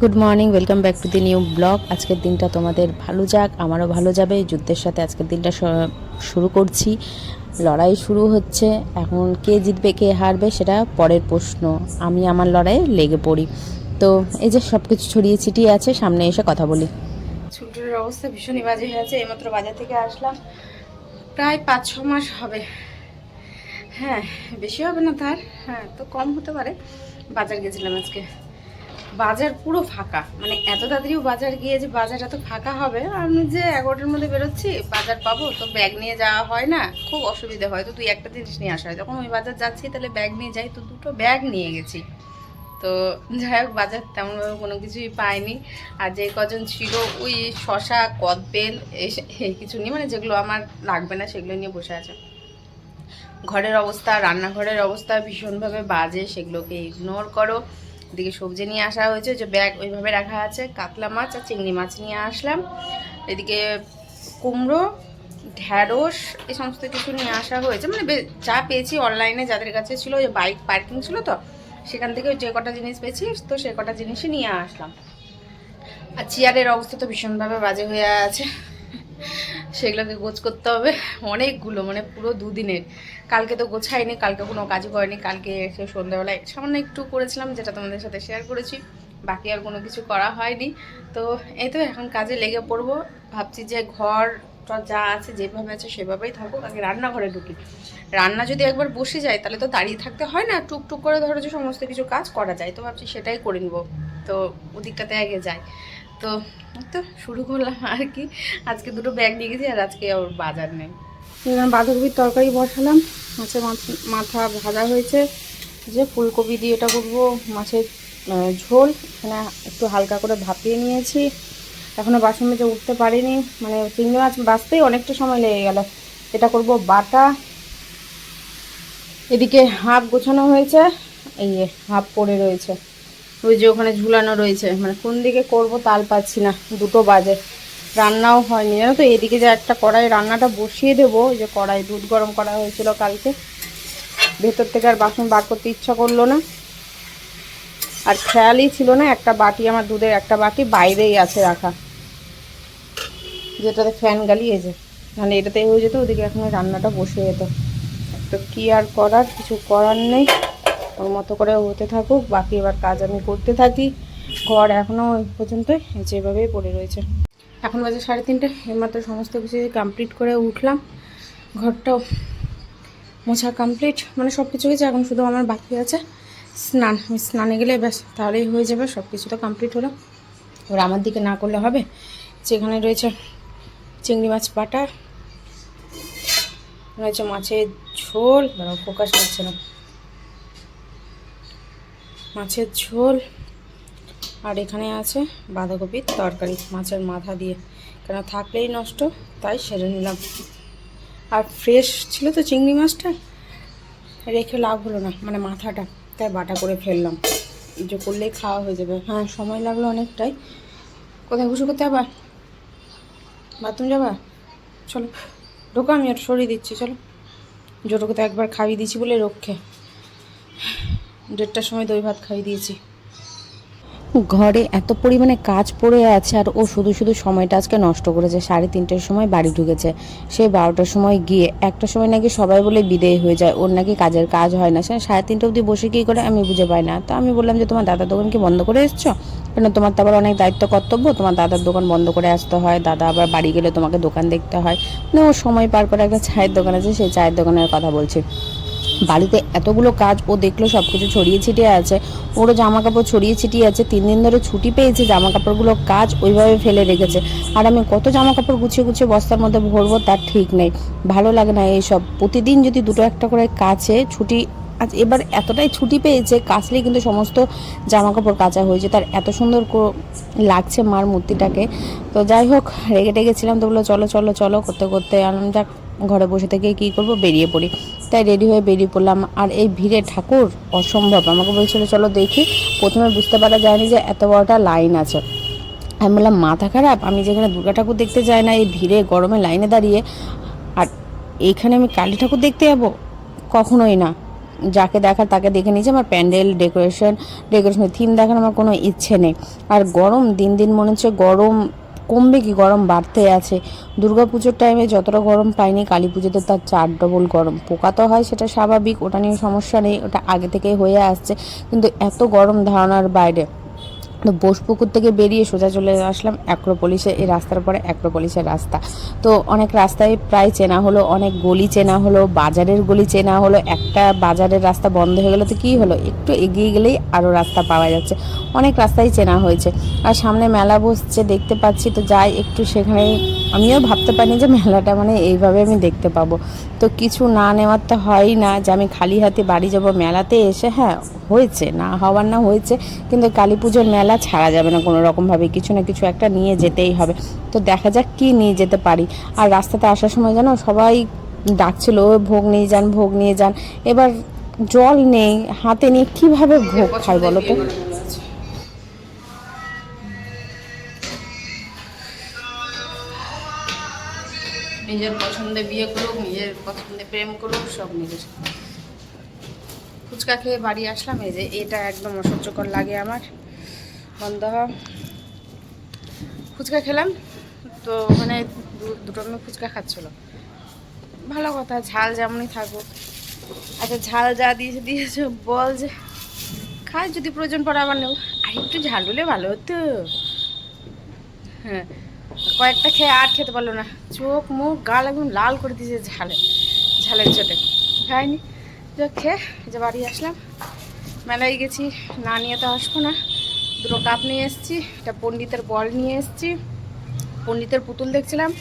Good morning welcome back to the new blog আজকের দিনটা তোমাদের ভালো যাক, আমারও ভালো যাবে। যুদ্ধের সাথে আজকের দিনটা শুরু করছি। লড়াই শুরু হচ্ছে। এখন কে জিতবে, কে হারবে সেটা পরের প্রশ্ন। আমি আমার লড়াইয়ে লেগে পড়ি। তো এই যে সব কিছু ছড়িয়ে ছিটিয়ে আছে, সামনে এসে কথা বলি। ছুটির অবস্থা ভীষণই বাজে হয়ে আছে এইমাত্র বাজার থেকে আসলাম। প্রায় পাঁচ, ছ মাস হবে। হ্যাঁ বেশি হবে না তার। হ্যাঁ তো কম হতে পারে। বাজার গেছিলাম আজকে। বাজার পুরো ফাঁকা। মানে এত তাড়াতাড়িও বাজার গিয়ে যে বাজার এত ফাঁকা হবে, আমি যে এগারোটার মধ্যে বেরোচ্ছি, বাজার পাবো, তো ব্যাগ নিয়ে যাওয়া হয় না, খুব অসুবিধা হয়, তো তুই একটা জিনিস নিয়ে আসা। হয় যখন ওই বাজার যাচ্ছি, তাহলে ব্যাগ নিয়ে যাই, তো দুটো ব্যাগ নিয়ে গেছি। তো যাই হোক, বাজার তেমনভাবে কোনো কিছুই পাইনি। আর যে কজন ছিল, ওই শশা কদবেল এই কিছু নিয়ে মানে যেগুলো আমার লাগবে না, সেগুলো নিয়ে বসে আছে। ঘরের অবস্থা, রান্নাঘরের অবস্থা ভীষণভাবে বাজে, সেগুলোকে ইগনোর করো। এদিকে সবজি নিয়ে আসা হয়েছে যে ব্যাগ ওইভাবে রাখা আছে, কাতলা মাছ আর চিংড়ি মাছ নিয়ে আসলাম। এদিকে কুমড়ো, ঢ্যাঁড়স, এই সমস্ত কিছু নিয়ে আসা হয়েছে। মানে যা পেয়েছি অনলাইনে যাদের কাছে ছিল, ওই বাইক পার্কিং ছিল তো, সেখান থেকে যে কটা জিনিস পেয়েছি, তো সে কটা জিনিসই নিয়ে আসলাম। আর চেয়ারের অবস্থা তো ভীষণভাবে বাজে হয়ে আছে। সেগুলোকে গোছ করতে হবে। অনেকগুলো মানে পুরো দুদিনের। কালকে তো গোছাইনি, কালকে কোনো কাজই করেনি, কালকে এসে সন্ধ্যাবেলায় সামান্য একটু করেছিলাম, যেটা তোমাদের সাথে শেয়ার করেছি। বাকি আর কোনো কিছু করা হয়নি। তো এই তো এখন কাজে লেগে পড়ব। ভাবছি যে ঘর যা আছে, যেভাবে আছে সেভাবেই থাকুক, আগে রান্নাঘরে ঢুকি। রান্না যদি একবার বসে যায়, তাহলে তো দাঁড়িয়ে থাকতে হয় না, টুকটুক করে ধরো যে সমস্ত কিছু কাজ করা যায়। তো ভাবছি সেটাই করে নেব। তো ওদিকটাতে আগে যাই। তো তো শুরু করলাম আর কি। আজকে দুটো ব্যাগ নিয়ে গেছি আর আজকে ওর বাজার নেই। এখানে বাঁধাকপির তরকারি বসালাম। মাছের মাথা ভাজা হয়েছে। যে ফুলকপি দিয়ে এটা করব, মাছের ঝোল। এখানে একটু হালকা করে ভাপিয়ে নিয়েছি। এখনও বাসন মেজে উঠতে পারিনি। মানে চিংড়ি মাছ বাঁচতেই অনেকটা সময় লেগে গেল। এটা করব বাটা। এদিকে হাফ গোছানো হয়েছে। এই হাফ পড়ে রয়েছে। ওই যে ওখানে ঝুলানো রয়েছে। মানে কোন দিকে করব তাল পাচ্ছি না, দুটো বাজে। রান্নাও হয়নি। জানো তো, এদিকে যে একটা কড়াই, রান্নাটা বসিয়ে দেবো। ওই যে কড়াই, দুধ গরম করা হয়েছিল কালকে। ভেতর থেকে আর বাসন বার করতে ইচ্ছা করল না। আর খেয়ালই ছিল না, একটা বাটি আমার দুধের একটা বাটি বাইরেই আছে রাখা। যেটাতে ফ্যান গালিয়েছে মানে এটাতে হয়ে যেত, ওদিকে এখন রান্নাটা বসে যেত। তো কি আর করার? কিছু করার নেই। ওর মতো করে হতে থাকুক, বাকি এবার কাজ আমি করতে থাকি। ঘর এখনও ওই পর্যন্তই যেভাবেই পড়ে রয়েছে। এখন বাজে সাড়ে তিনটে, এইমাত্র সমস্ত কিছু কমপ্লিট করে উঠলাম। ঘরটাও মোছা কমপ্লিট মানে সব কিছু গেছে এখন শুধু আমার বাকি আছে। স্নান স্নানে গেলে ব্যাস, তাহলেই হয়ে যাবে সব কিছু তো কমপ্লিট হলো। ওর আমার দিকে না করলে হবে। যেখানে রয়েছে চিংড়ি মাছ বাটা, রয়েছে মাছের ঝোল ফোকাস হচ্ছে না। মাছের ঝোল আর এখানে আছে বাঁধাকপির তরকারি, মাছের মাথা দিয়ে। কেন থাকলেই নষ্ট, তাই সেরে নিলাম। আর ফ্রেশ ছিল তো চিংড়ি মাছটা? রেখে লাভ হলো না মানে মাথাটা, তাই বাটা করে ফেললাম। যে করলেই খাওয়া হয়ে যাবে। হ্যাঁ সময় লাগল অনেকটাই। কোথায় বসে করতে আবার বাথরুম যাবা? চলো, ঢোকো, আমি আর সরিয়ে দিচ্ছি, চলো। জোটোকে তো একবার খাইয়ে দিয়েছি বলে রক্ষে। দেড়টার সময় দই ভাত খাইয়ে দিয়েছি। ঘরে এত পরিমাণে কাজ পড়ে আছে আর ও শুধু শুধু সময়টা আজকে নষ্ট করেছে। সাড়ে তিনটের সময় বাড়ি ঢুকেছে। সে বারোটার সময় গিয়ে একটা সময় নাকি সবাই বলে বিদেয় হয়ে যায়। ওর নাকি কাজের কাজ হয় না। সে সাড়ে তিনটে অবধি বসে কী করে আমি বুঝে পাই না। তো আমি বললাম যে, তোমার দাদার দোকান কি বন্ধ করে এসছো? কেন তোমার তো আবার অনেক দায়িত্ব কর্তব্য। তোমার দাদার দোকান বন্ধ করে আসতে হয়। দাদা আবার বাড়ি গেলে তোমাকে দোকান দেখতে হয়। মানে ওর সময় পার করে একটা চায়ের দোকান আছে। সেই চায়ের দোকানের কথা বলছি। বাড়িতে এতগুলো কাজ, ও দেখল সব কিছু ছড়িয়ে ছিটিয়ে আছে। ওরও জামা কাপড় ছড়িয়ে ছিটিয়ে আছে। তিন দিন ধরে ছুটি পেয়েছে জামা কাপড়গুলো কাজ ওইভাবে ফেলে রেখেছে। আর আমি কত জামা কাপড় গুছিয়ে গুছিয়ে বস্তার মধ্যে ভরবো তার ঠিক নেই। ভালো লাগে না এইসব। প্রতিদিন যদি দুটো একটা করে কাছে ছুটি, আজ এবার এতটাই ছুটি পেয়েছে, কাচলেই কিন্তু সমস্ত জামা কাপড় কাচা হয়েছে তার এত সুন্দর লাগছে মার মূর্তিটাকে। তো যাই হোক, রেগে টেগেছিলাম তো বলল, চলো চলো চলো, করতে করতে যাক ঘরে বসে থেকে কী করব? বেরিয়ে পড়ি। তাই রেডি হয়ে বেরিয়ে পড়লাম। আর এই ভিড়ে ঠাকুর অসম্ভব। আমাকে বলছিল, চলো দেখি। প্রথমে বুঝতে পারা যায়নি যে এত বড়টা লাইন আছে। আমি বললাম, মাথা খারাপ? আমি যেখানে দুর্গা ঠাকুর দেখতে যাই না, এই ভিড়ে গরমে লাইনে দাঁড়িয়ে। আর এইখানে আমি কালী ঠাকুর দেখতে যাব? কখনোই না। যাকে দেখার তাকে দেখে নিয়েছি। আমার প্যান্ডেল, ডেকোরেশন, ডেকোরেশনের থিম দেখার আমার কোনো ইচ্ছে নেই। আর গরম, দিন দিন মনে হচ্ছে গরম কমবে কি? গরম বাড়তে আছে। দুর্গা পুজোর টাইমে যতটা গরম পাইনি কালী পুজোতে তার চার ডবল গরম। পোকা তো হয়, সেটা স্বাভাবিক, ওটা নিয়ে সমস্যা নেই, ওটা আগে থেকেই হয়ে আসছে। কিন্তু এত গরম ধারণার বাইরে। তো বোসপুকুর থেকে বেরিয়ে সোজা চলে আসলাম অ্যাক্রোপলিসে, এই রাস্তার পরে অ্যাক্রোপলিসের রাস্তা। তো অনেক রাস্তায় প্রায় চেনা হলো, অনেক গলি চেনা হলো, বাজারের গলি চেনা হলো, একটা বাজারের রাস্তা বন্ধ হয়ে গেলো তো কী হলো? একটু এগিয়ে গেলেই আরও রাস্তা পাওয়া যাচ্ছে। অনেক রাস্তাই চেনা হয়েছে। আর সামনে মেলা বসছে, দেখতে পাচ্ছি, তো যাই একটু সেখানে আমিও ভাবতে পারিনি যে মেলাটা মানে এইভাবে আমি দেখতে পাবো। তো কিছু না নেওয়ার তো হয়ই না, যে আমি খালি হাতে বাড়ি যাব মেলাতে এসে হ্যাঁ হয়েছে, না হওয়ার না হয়েছে, কিন্তু কালী পুজোর মেলা ছাড়া যাবে না, কোনো রকমভাবে কিছু না কিছু একটা নিয়ে যেতেই হবে। তো দেখা যাক কি নিয়ে যেতে পারি। আর রাস্তাতে আসার সময় জানো, সবাই ডাকছিল "ও ভোগ নিয়ে যান, ভোগ নিয়ে যান। এবার জল নেই, হাতে নিয়ে কীভাবে ভোগ খাই বলো তো? নিজের পছন্দে বিয়ে করুক, নিজের পছন্দে প্রেম করুক, সব নিজের। ফুচকা খেয়ে বাড়ি আসলাম, এই যে এটা একদম অসহ্যকর লাগে আমার। বন্ধ ফুচকা খেলাম। তো মানে দু- দুটো মেয়ে ফুচকা খাচ্ছিল। ভালো কথা, ঝাল যেমনই থাকুক। আচ্ছা ঝাল যা দিয়েছে দিয়েছে, বল যে, খাই যদি প্রয়োজন পড়ে আবার নেব। আর একটু ঝাল হলে ভালো হতো। হ্যাঁ কয়েকটা খেয়ে আর খেতে পারল না। চোখ, মুখ গাল একদম লাল করে দিয়েছে ঝালে, ঝালের চোটে। খাইনি। যাক, খেয়ে যে বাড়ি আসলাম। মেলায় গেছি, না নিয়ে তো আসব না। দুটো কাপ নিয়ে এসেছি, একটা পণ্ডিতের বল নিয়ে এসেছি। পণ্ডিতের পুতুল দেখছিলাম।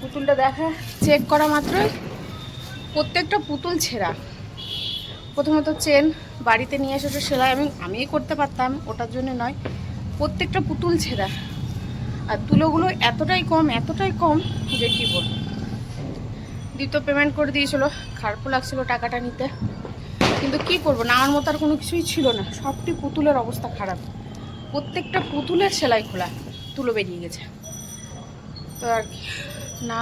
পুতুলটা দেখা চেক করা মাত্রই। প্রত্যেকটা পুতুল ছেঁড়া। প্রথমত চেন বাড়িতে নিয়ে এসে ওটা সেলাই আমি, আমিই করতে পারতাম, ওটার জন্য নয়। প্রত্যেকটা পুতুল ছেঁড়া। আর তুলোগুলো এতটাই কম এতটাই কম যে কী বলব। দ্বিতীয় পেমেন্ট করে দিয়েছিল, খারাপও লাগছিল টাকাটা নিতে। কিন্তু কি করব না আমার মতো আর কোনো কিছুই ছিল না। সবটি পুতুলের অবস্থা খারাপ। প্রত্যেকটা পুতুলের সেলাই খোলা, তুলো বেরিয়ে গেছে। তো আর কি, না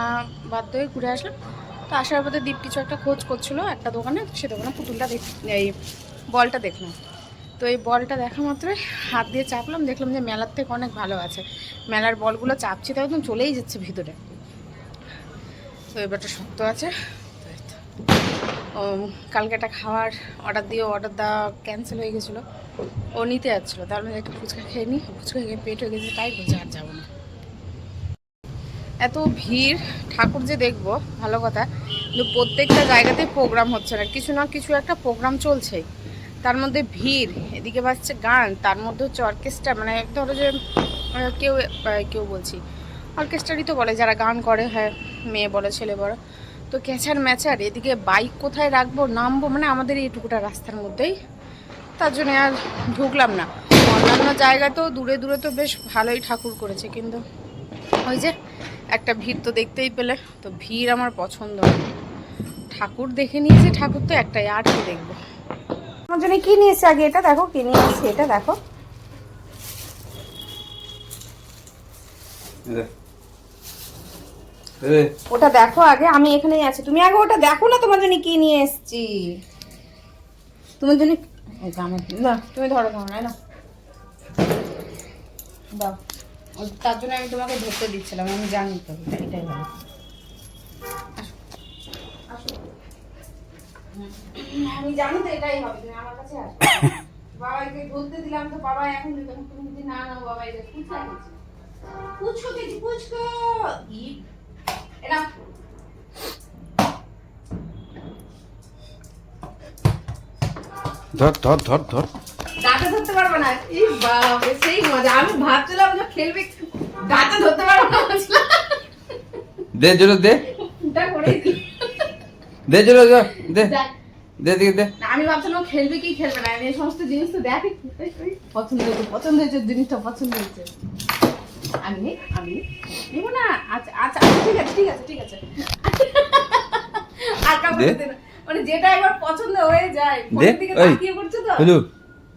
বাধ্য হয়ে ঘুরে আসলাম। তো আসার পথে দীপ কিছু একটা খোঁজ করছিল একটা দোকানে, সে দোকানে পুতুলটা দেখ, এই বলটা দেখলাম। তো এই বলটা দেখা মাত্রই হাত দিয়ে চাপলাম, দেখলাম যে মেলার থেকে অনেক ভালো আছে। মেলার বলগুলো চাপছি তো একদম চলেই যাচ্ছে ভিতরে। তো এবারটা শক্ত আছে। কালকে একটা খাওয়ার অর্ডার দিয়ে অর্ডার দেওয়া ক্যান্সেল হয়ে গেছিল। ও নিতে যাচ্ছিল। তার মধ্যে একটু ফুচকা খেয়ে নিই ফুচকা খেয়ে পেট হয়ে গেছে, তাই বলছে আর যাব না। এত ভিড়, ঠাকুর যে দেখব, ভালো কথা। কিন্তু প্রত্যেকটা জায়গাতেই প্রোগ্রাম হচ্ছে না। কিছু না কিছু একটা প্রোগ্রাম চলছেই। তার মধ্যে ভিড়, এদিকে বাজছে গান, তার মধ্যে হচ্ছে অর্কেস্ট্রা মানে ধরো যে কেউ কেউ বলছি। অর্কেস্ট্রারই তো বলে, যারা গান করে হ্যাঁ মেয়ে বলে, ছেলে বড় তো ক্যাচার ম্যাচার, এদিকে বাইক কোথায় রাখব, নামবো মানে আমাদের এইটুকুটা রাস্তার মধ্যেই। তার জন্য আর ঢুকলাম না। অন্যান্য জায়গা তো দূরে দূরে তো বেশ ভালোই ঠাকুর করেছে, কিন্তু ওই যে একটা ভিড় তো দেখতেই পেলে, তো ভিড় আমার পছন্দ ঠাকুর দেখে নিয়েছি, ঠাকুর তো একটাই, আর কি দেখব? আমার জন্য কি নিয়েছে আগে? এটা দেখো, কি নিয়েছে, এটা দেখো। ওটা দেখো আগে আমি এখানেই আছি। তুমি আগে ওটা দেখো না তোমার জন্য কি নিয়ে এসেছি। তোমার জন্য না তুমি ধরো তোমার না দাও। তার জন্য আমি তোমাকে ধরতে দিচ্ছিলাম আমি জানি তো এটাই ভালো। হুম, আমি জানি তো এটাই হবে আমার কাছে আসো। বাবাকে দিলাম তো বাবা এখন তুমি না নাও ই ধর ধর ধর ধর। ডাটা ধরতে পারব না? ই বাবা সেই মজা। আমি ভাবছিলাম যে খেলবে ডাটা ধরতে পারব না দে জোরে দে। দে জোরে দে দেখ। দে দে। আমি ভাবছিলাম খেলবে কি খেলবে না। আমি এই সমস্ত জিনিস তো দেখি পছন্দ হয়েছে পছন্দ হয়েছে জিনিসটা পছন্দ হয়েছে। আমি নেই, আমি। নেব না। আচ্ছা আচ্ছা আচ্ছা, ঠিক আছে ঠিক আছে ঠিক আছে। আর কাউকে দে। না। মানে যেটা একবার পছন্দ হয়ে যায় ফোনের দিকে তাকিয়ে করছ তো?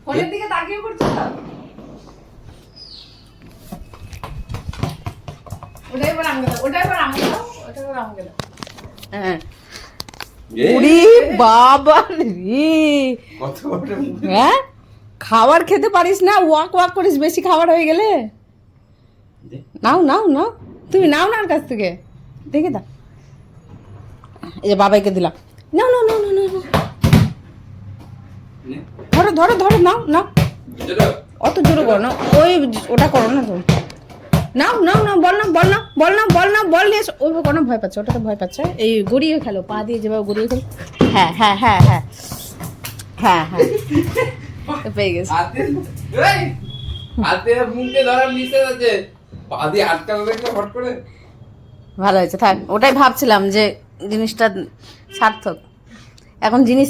ফোনের দিকে তাকিয়ে করছ তো? ওটাই এবার আমাকে দাও ওটাই এবার আমাকে দাও ওটাই এবার আমাকে দাও। হ্যাঁ। বাবা রে। কত হ্যাঁ? খাবার খেতে পারিস না ওয়াক ওয়াক করিস বেশি খাবার হয়ে গেলে। নাও নাও নাও। তুমি নাও না কাছ থেকে। দেখে দাও। এই যে বাবাইকে দিলাম। নাও নাও নাও নাও নাও। ধরো ধরো ধরো নাও নাও। অত জোরে করো না। ওই ওটা করো না তুমি। নাও নাও নাও বল না বল না বল না বল না বল নিয়ে ওই কোনো ভয় পাচ্ছে ওটাতে ভয় পাচ্ছে। এই গড়িয়ে খেলো পা দিয়ে যেভাবে গড়িয়ে খেলো। হ্যাঁ হ্যাঁ হ্যাঁ হ্যাঁ। হ্যাঁ হ্যাঁ। পেয়ে গেছে। হাতে মুখে ধরার নিষেধ আছে। পা দিয়ে আটকানো দেখলে হট করে। ভালো হয়েছে থাক ওটাই ভাবছিলাম যে জিনিসটা সার্থক। এখন জিনিস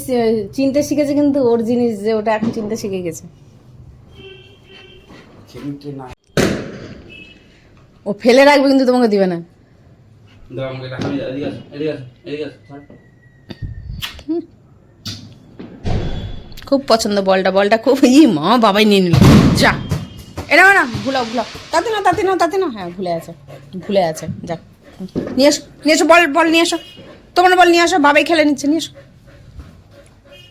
চিনতে শিখেছে কিন্তু ওর জিনিস যে ওটা এখন চিনতে শিখে গেছে। ও ফেলে রাখবে কিন্তু তোমাকে দিবে না। খুব পছন্দ বলটা বলটা খুব ই মা বাবাই নিয়ে নিল। যা। এটা না ভুলাও ভুলাও তাতে না তাতে না তাতে না। হ্যাঁ ভুলে আছে ভুলে আছে যা নিয়ে এসো নিয়ে এসো বল বল নিয়ে এসো। তোমার বল নিয়ে আসো বাবাই খেলে নিচ্ছে নিয়ে এসো।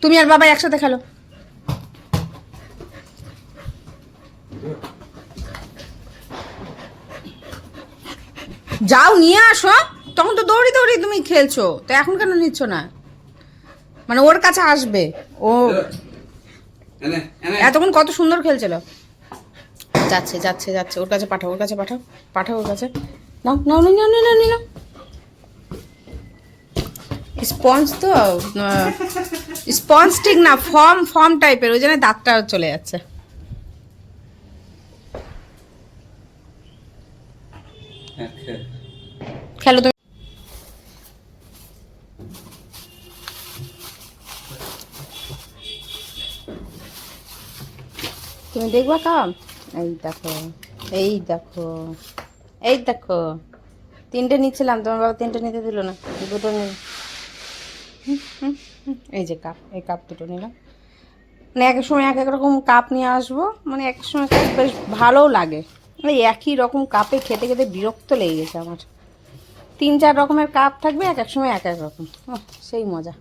তুমি আর বাবাই একসাথে খেলো। যাও নিয়ে আসো। তখন তো দৌড়ি দৌড়ি তুমি খেলছো। তো এখন কেন নিচ্ছ না? মানে ওর কাছে আসবে। ও এতক্ষণ কত সুন্দর খেলছিল। যাচ্ছে যাচ্ছে যাচ্ছে। ওর কাছে পাঠাও, ওর কাছে পাঠাও পাঠাও ওর কাছে। নাও নাও নাও নাও নাও। স্পঞ্জ তো স্পঞ্জ ঠিক না, ফর্ম ফর্ম টাইপের, ওই জন্য দাঁতটা চলে যাচ্ছে। খেলো তুমি। তুমি দেখবা কাম? এই দেখো এই দেখো এই দেখো। তিনটে নিচ্ছিলাম, তোমার বাবা তিনটে নিতে দিল না, দুটো নিল। এই যে কাপ, এই কাপ দুটো নিলাম। মানে এক সময় এক এক রকম কাপ নিয়ে আসব মানে এক সময় কাপ বেশ ভালোও লাগে। মানে একই রকম কাপে খেতে খেতে বিরক্ত লেগে গেছে আমার। তিন চার রকমের কাপ থাকবে, এক এক সময় এক এক রকম। সেই মজা।